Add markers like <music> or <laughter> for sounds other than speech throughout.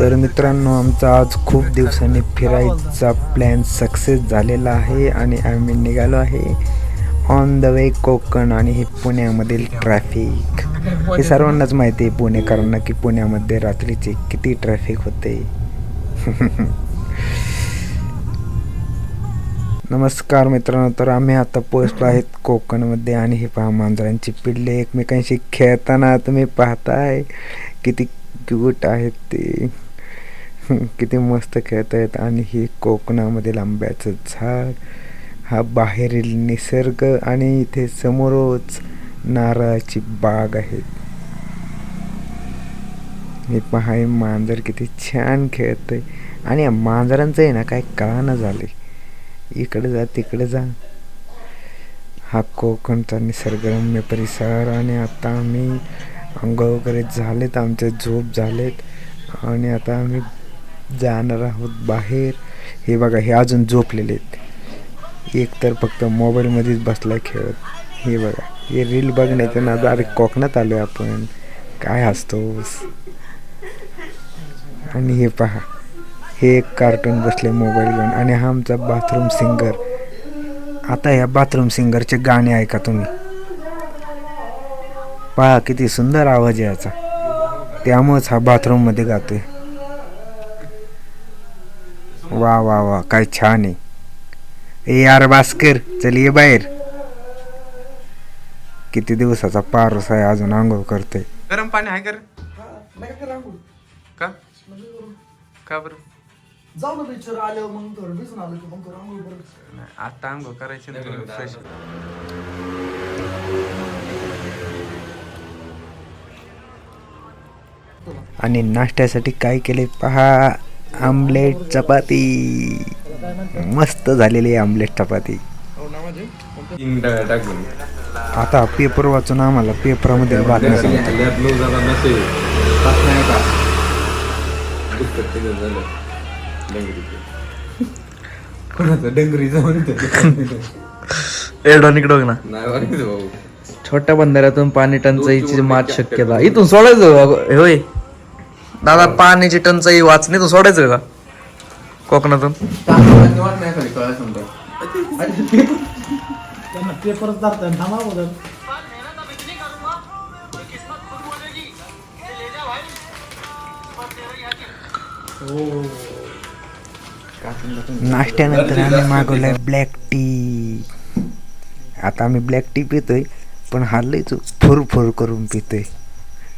तर मित्रांनो आमचा आज खूप दिवसांनी फिरायचा प्लॅन सक्सेस झालेला आहे आणि आम्ही निघालो आहे ऑन द वे कोकण आणि हे पुण्यामधील ट्रॅफिक हे सर्वांनाच माहिती आहे पुणेकरांना की पुण्यामध्ये रात्रीचे किती ट्रॅफिक होते. <laughs> नमस्कार मित्रांनो तर आम्ही आता पोहोचलो आहेत कोकणमध्ये आणि हे पहा मांजरांची पिल्ले एकमेकांशी खेळताना तुम्ही पाहताय किती क्यूट आहेत ते. <laughs> किती मस्त खेळत आहेत. आणि हे कोकणामधील आंब्याचं झाड हा बाहेरील निसर्ग आणि इथे समोरच नारळाची बाग आहे. हे पहा मांजर किती छान खेळतंय. आणि या मांजरांचं आहे ना काय कळानं झाले. इकडे जा तिकडे जा. हा कोकणचा निसर्गरम्य परिसर आणि आता आम्ही अंघोळ वगैरे झालेत आमचे झोप झालेत. आणि आता आम्ही जाणार आहोत बाहेर. हे बघा हे अजून झोपलेले आहेत. एक तर फक्त मोबाईलमध्येच बसला खेळत. हे बघा हे रील बघण्याचं ना अरे कोकणात आलो आहे आपण. काय हसतोस? आणि हे पहा हे एक कार्टून बसले मोबाईल घेऊन. आणि हा आमचा बाथरूम सिंगर आता या बाथरूम सिंगरचे गाणे ऐका तुम्ही. पहा किती सुंदर आवाज आहे याचा. त्यामुळेच हा बाथरूममध्ये गातोय. वा वा वा काय छान आहे. ए यार भास्कर चल ये बाहेर. किती दिवसाचा पारस आहे अजून आंघोळ करतोय. गरम पाणी आहे का रे? का का? बरं? जाऊ ना बीचवर आल्यावर मग थोडं भिजून आलो की मग करू आंघोळ परत नाही, आता आंघोळ करायची फ्रेश. आणि नाश्त्यासाठी काय केले पहा. आमलेट चपाती. मस्त झालेली आहे आमलेट चपाती. आता पेपर वाचून आम्हाला पेपरामध्ये छोट्या बंधाऱ्यातून पाणी टंचाईची मात शक्यता इथून सोडायचं? हे होय. दादा पाण्याची टंचाई वाचणे इथून सोडायचं का? कोकणातून. नाही त्यांना पेपरच दाखतात थांबा नाश्त्यानंतर आम्ही मागवलाय ब्लॅक टी आता आम्ही ब्लॅक टी पितोय पण हल्लंय फुर फुर करून पितोय.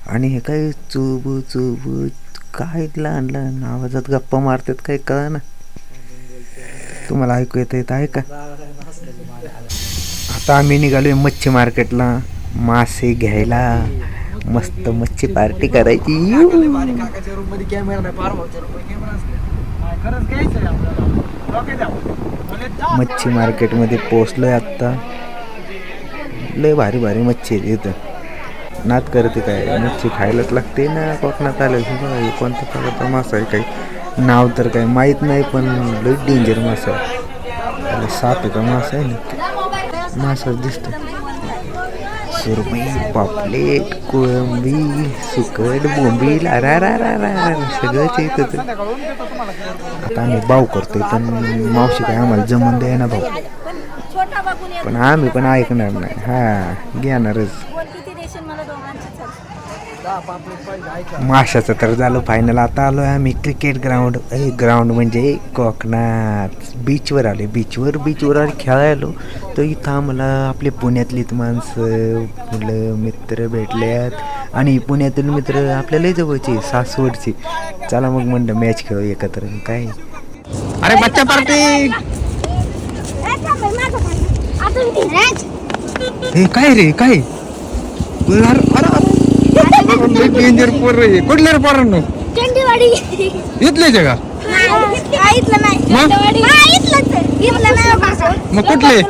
आणि हे काय चुबू चुब काय लहान लहान आवाजात गप्पा मारतात काय कळा ना तुम्हाला ऐकू येत येत आहे का? आता आम्ही निघालोय मच्छी मार्केटला. मासे घ्यायला. मस्त मच्छी पार्टी करायची. मध्ये मच्छी मार्केटमध्ये पोचलोय आत्ता. लय भारी भारी मच्छी येते इथं. नात करते काय? मच्छी खायलाच लागते ना कोकणात आलं बघा कोणत्या प्रकारचा मासा आहे काही नाव तर काही माहीत नाही पण लई डेंजर मासा आहे. अरे साप आहे का मासा आहे? ना मासाच दिसतो सुरमई पापलेट कोळंबी सुकट बोंबील अरा रा रा रा सगळंच येत तर आता आम्ही भाऊ करतोय पण मावशी काय आम्हाला जमून द्याय ना भाऊ. पण आम्ही पण ऐकणार नाही. हा घेणारच बोल किती देशील मला दोघांची दहा पापलेट पाहिजे ऐका माशाचं तर झालं फायनल आता आलोय आम्ही क्रिकेट ग्राउंड ग्राउंड म्हणजे कोकणात. बीचवर आले बीचवर बीचवर आले खेळायलो तर इथं आम्हाला आपले पुण्यातलीच माणसं मुलं मित्र भेटल्यात. आणि पुण्यातील मित्र आपल्याला जवळचे सासवडचे. चला मग म्हणलं मॅच खेळू एकत्र. काय? अरे बच्चा पार्टी! हे काय रे? काय? डेंजर पोर रे कुठल्या रे पोरांनो चंडीवाडी इथलं नाही? हा, इथलंच आहे. इथलं नाही बाबा. मग कुठले? आहे. हे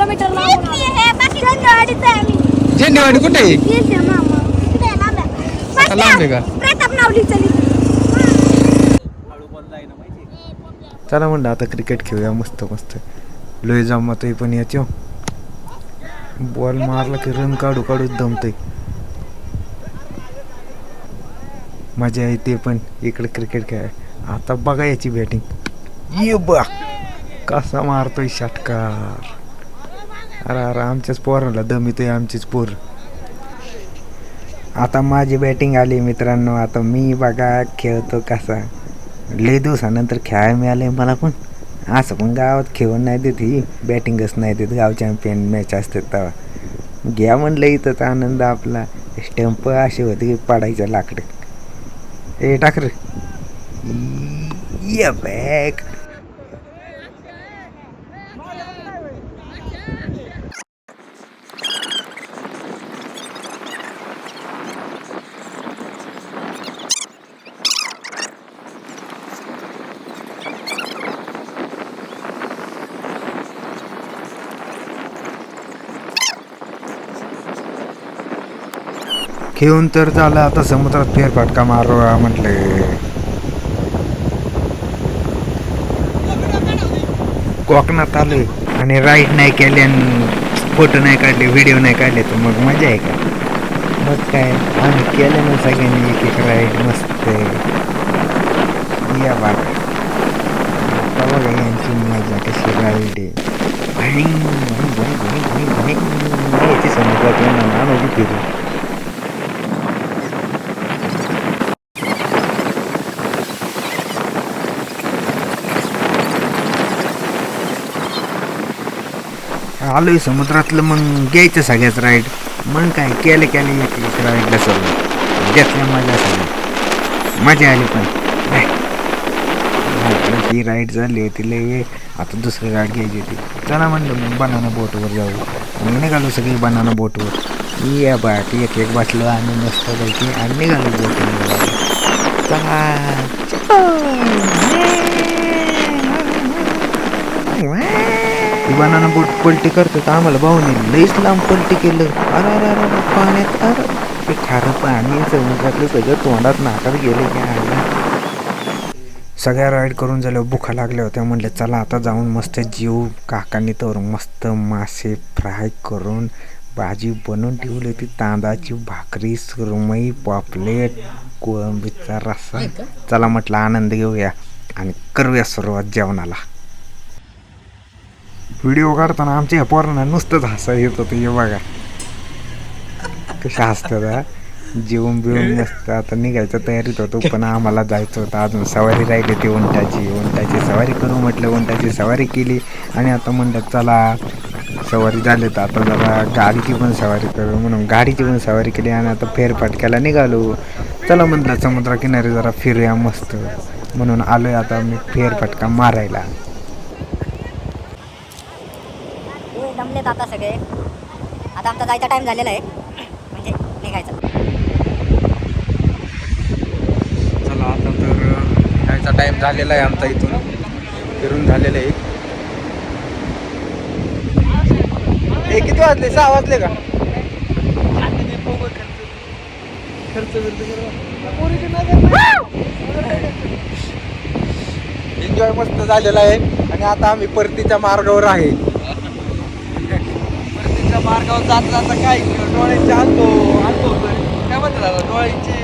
बाकी चंडीवाडीचं आहे आम्ही. झेंडेवाडी कुठे आहे इथे मामा. इथे आहे, लांब आहे. आता लांब आहे का? प्रताप नावलीचं लिहिलं. चला म्हणलं आता क्रिकेट खेळूया मस्त मस्त लोय जमतोय पण येतो बॉल मारला की रन काढू काढू दमतोय मजा येते पण इकडे क्रिकेट खेळ. आता बघा याची बॅटिंग ये बा कसा मारतोय षटकार. अरे अरे आमच्याच पोराला दमितोय आमचीच पोर. आता माझी बॅटिंग आली मित्रांनो. आता मी बघा खेळतो कसा. लय दिवसानंतर खेळायला मिळाले मला पण. असं पण गावात खेळून नाही देत ही. बॅटिंगच नाही देत. गाव चॅम्पियन मॅच असते तेव्हा. घ्या म्हणलं इथंच आनंद आपला. स्टंप असे होते की पाडायचं लाकडं. ए टाक रे. ये बॅग. घेऊन तर झालं आता समुद्रात फेरफटका मारू म्हटले. कोकणात आले आणि राईड नाही केले आणि फोटो नाही काढले व्हिडिओ नाही काढले तर मग मजा आहे का? मग काय आम्ही केलं ना सगळ्यांनी एक एक राईड मस्त या बाग आता बघा यांची मजा कशी राईड आहे. भैंग, भैंग, भैंग, भैंग, भैंग, भैंग. फिरू आलोय समुद्रातलं मग घ्यायचं सगळ्याच राईड मग काय केलं केलं एक एक राईडला सगळं घेतल्या मजा सगळं. मजा आली पण. नाही. ही राईड झाली होती लय आता दुसरी राईड घ्यायची होती. चला म्हणलं मग बनाना बोटवर जाऊ. मग निघालो सगळी बनाना बोटवर या बाट एक एक बसलो आणि मस्त पैकी आणि निघालो बोटवर ती बनाना बोट पलटी करतो तर आम्हाला भाऊने लईच लांब पलटी केलं. अरे अरे अरे पाण्यात. अरे ते खारं पाणी समुद्रातलं सगळं तोंडात नाकात गेलं की आला सगळ्या राईड करून झाल्यावर भुका लागल्या होत्या. म्हणलं चला आता जाऊन मस्त जीव काकांनी तर मस्त मासे फ्राय करून भाजी बनवून ठेवली होती. तांदळाची भाकरी सुरमई पॉपलेट कोळंबीचा रस्सा. चला म्हटलं आनंद घेऊया आणि करूया सुरुवात जेवणाला. व्हिडिओ काढताना आमच्या ह्या पोरांना नुसतंच हसा येत होतं हे बघा. कशा हसतात हा? जेवून बिवून मस्त आता निघायचं तयारीत होतो पण आम्हाला जायचं होतं. अजून सवारी राहिली ती उंटाची. उंटाची सवारी करू म्हटलं उंटाची सवारी केली. आणि आता म्हणलं चला सवारी झाली तर आता जरा गाडीची पण सवारी करू म्हणून गाडीची पण सवारी केली आणि आता फेरफाटक्याला निघालो. चला म्हटलं समुद्रकिनारी जरा फिरूया मस्त म्हणून आलोय आता मी फेरफटका मारायला हो जमलेत आता सगळे. आता आमचा जायचा टाइम झालेला आहे. म्हणजे निघायचा. चला आता तर यायचा टाइम झालेला आहे आमचा इथून. फिरून झालेलं आहे. हे किती वाजले? सहा वाजले का? एन्जॉय मस्त झालेला आहे. आणि आता आम्ही परतीच्या मार्गावर आहे. मार्गावर जात जाता काय? डोळ्यांचे आणतो आणतो काय म्हणतात डोळ्यांचे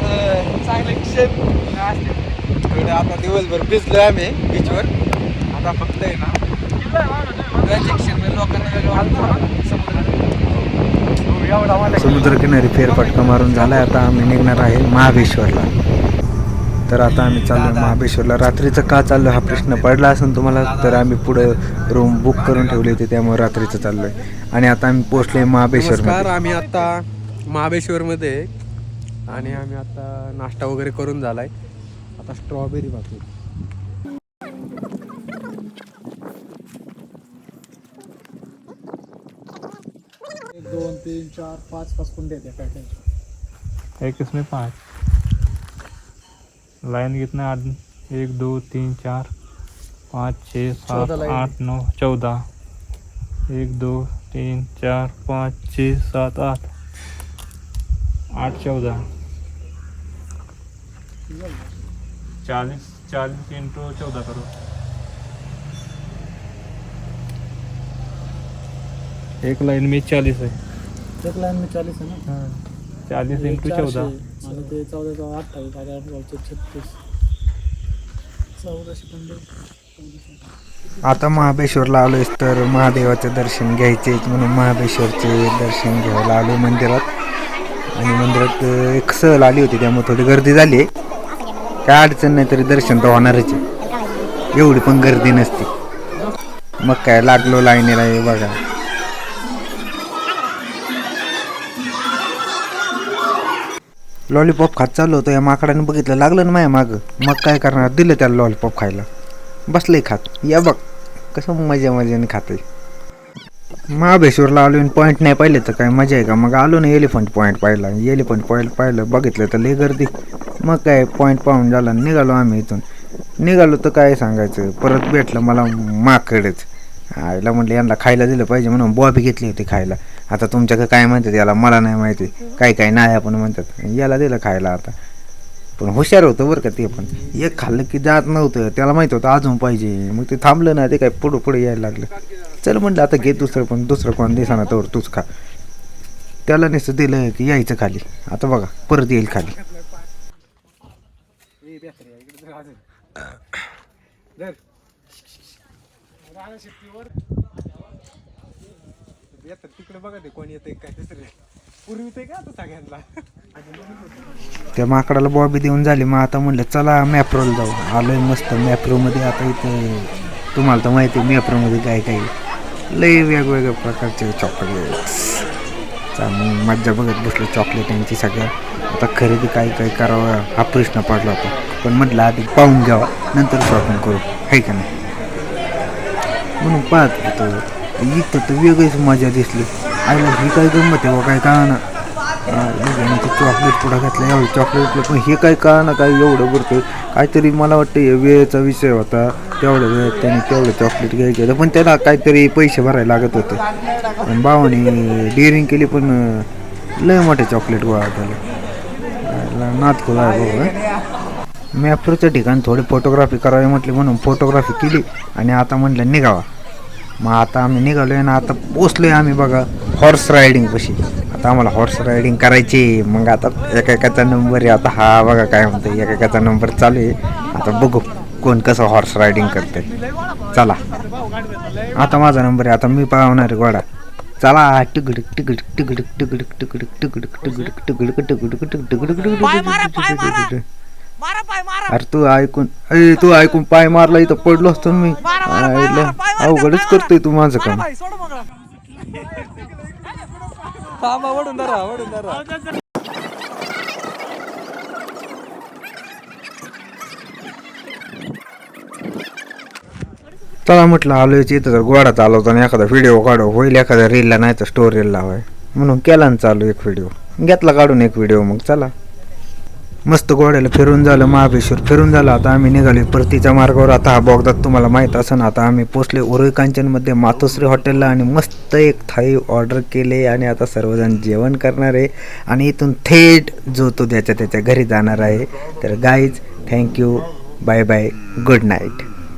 अं, चांगले शेप असते आता दिवसभर भिजलोय आम्ही बीचवर आता फक्त आहे ना समुद्रकिनारी फेरफटका मारून झालाय आता आम्ही निघणार आहे महाबळेश्वरला. तर आता आम्ही चाललो महाबळेश्वरला. रात्रीचं का चाललो हा प्रश्न पडला असेल तुम्हाला तर आम्ही पुढं रूम बुक करून ठेवली होती त्यामुळे रात्रीचं चाललोय. आणि आता आम्ही पोहोचलोय महाबळेश्वर नमस्कार आम्ही आता महाबळेश्वरमध्ये आहे. आणि आम्ही आता नाश्ता वगैरे करून झालाय. आता स्ट्रॉबेरी भाकरी एक दोन तीन चार पाच पाच कुंडे आहेत पॅकेज एक इसमें पाँच. लाइन कितना आठ एक दो तीन चार पाँच छः सात आठ नौ चौदह। एक दो तीन चार पाँच छः सात आठ। आठ चौदह। चालीस चालीस इंटू चौदह करो। एक लाइन में चालीस है। एक लाइन में चालीस है ना? हाँ। चालीस इंटू चौदह। आणि ते चौदा चौदा अठ्ठावीस आणि अठ्ठावीसचे छत्तीस. आता महाबळेश्वरला आहेस तर महादेवाचं दर्शन घ्यायचे म्हणून महाबळेश्वरचे दर्शन घ्यायला आलो मंदिरात. आणि मंदिरात एक सहल आली होती त्यामुळे थोडी गर्दी झाली आहे काय अडचण नाही तरी दर्शन तर होणारच आहे. एवढी पण गर्दी नसते. मग काय लागलो लाईनीला बघा. लॉलीपॉप खात चाललो होतो या माकडाने बघितलं लागलं ना माझ्या मागं. मग काय करणार? दिलं त्याला लॉलीपॉप खायला. बसलंय खात. या बघ कसं मजा मजाने खाते महाबळेश्वरला आलो पॉईंट नाही पाहिले तर काय मजा आहे का? मग आलो ना एलिफंट पॉईंट पाहिला एलिफंट पॉईंट पाहिलं बघितलं तर लय गर्दी. मग काय पॉईंट पाहून झाला निघालो आम्ही इथून. निघालो तर काय सांगायचं? परत भेटलं मला माकडेच. आईला म्हटलं यांना खायला दिलं पाहिजे म्हणून बॉबी घेतली होती खायला. आता तुमच्याकडे काय म्हणतात याला मला नाही माहिती. काही काही नाही आपण म्हणतात. याला दिलं खायला आता. पण हुशार होतं बरं का ते पण. एक खाल्लं की जात नव्हतं. त्याला माहीत होतं अजून पाहिजे. मग ते थांबलं ना ते काय पुढं पुढे यायला लागलं. चल म्हटलं आता घे दुसरं पण दुसरं कोण दिसाना तर तूच खा. त्याला नेसं दिलं की यायचं खाली. आता बघा परत येईल खाली. इकडे बघा ते कोण येते काय दुसरे. पूर्वी ते का आता सगळ्यांना? त्या माकडाला बॉबी देऊन झाली मग आता म्हणलं चला मॅप्रोला जाऊ. आलोय मस्त मॅप्रोमध्ये. आता इथे तुम्हाला तर माहिती आहे मॅप्रोमध्ये काय काय लई लय वेगवेगळ्या प्रकारचे चॉकलेट्स मग मज्जा बघत बसलो चॉकलेटांची सगळ्या आता खरेदी काय काय करावं हा प्रश्न पडला होता. पण म्हटलं आधी पाहून घ्यावा. नंतर शॉपिंग करू. आहे का नाही? म्हणून पाहत होतो. इथं तर वेगळीच मजा दिसली. आईला ही काय गंमत आहे बा काय कळा ना चॉकलेट पुढं घातलं एवढं चॉकलेट पण हे काय कळाना काय एवढं बरं काहीतरी मला वाटतं हे वेळेचा विषय होता तेवढ्या वेळेत त्याने तेवढं चॉकलेट घ्यायचं होतं पण त्याला काहीतरी पैसे भरायला लागत होते. पण भावाने डिअरिंग केली पण लय मोठे चॉकलेट गोळा त्याला नात खोला बघ मॅप्रोच्या ठिकाणी थोडी फोटोग्राफी करावी म्हटली म्हणून फोटोग्राफी केली आणि आता म्हटलं निघावा. मग आता आम्ही निघालोय ना आता पोचलोय आम्ही बघा हॉर्स रायडिंग पशी आता आम्हाला हॉर्स रायडिंग करायची मग आता एकेकाचा नंबर आहे आता हा बघा काय म्हणतो एकेकाचा नंबर चालू आहे आता बघू कोण कसं हॉर्स रायडिंग करते चला आता माझा नंबर आहे आता मी पाहणार आहे घोडा चला टिकडक टिकडक टिकडक टिकडक टिकडक टिकडक टिकडक टिकडक टिकडक टिकडक टिकडक टिकडक अरे तू ऐकून अरे तू ऐकून पाय मारला इथं पडलो असतो ना मी. आईला अवघडच करतोय तू माझं काम. थांबा वडून धरा वडून धरा. चला म्हटलं आलोय इथं तर गोडा चालवताना एखादा व्हिडिओ काढू. होईल एखाद्या रीलला नाही तर स्टोरीला लावाय म्हणून केला ना चालू एक व्हिडिओ घेतला काढून एक व्हिडिओ मग चला. मस्त गोड्याला फिरून झालं महाबळेश्वर फिरून झालं. आता आम्ही निघालो परतीच्या मार्गावर. आता हा बोगदात तुम्हाला माहीत असेल आता आम्ही पोचले उरई कांचनमध्ये मातोश्री हॉटेलला आणि मस्त एक थाळी ऑर्डर केले आणि आता सर्वजण जेवण करणार आहे. आणि इथून थेट जो तो त्याच्या त्याच्या घरी जाणार आहे. तर guys thank you bye bye good night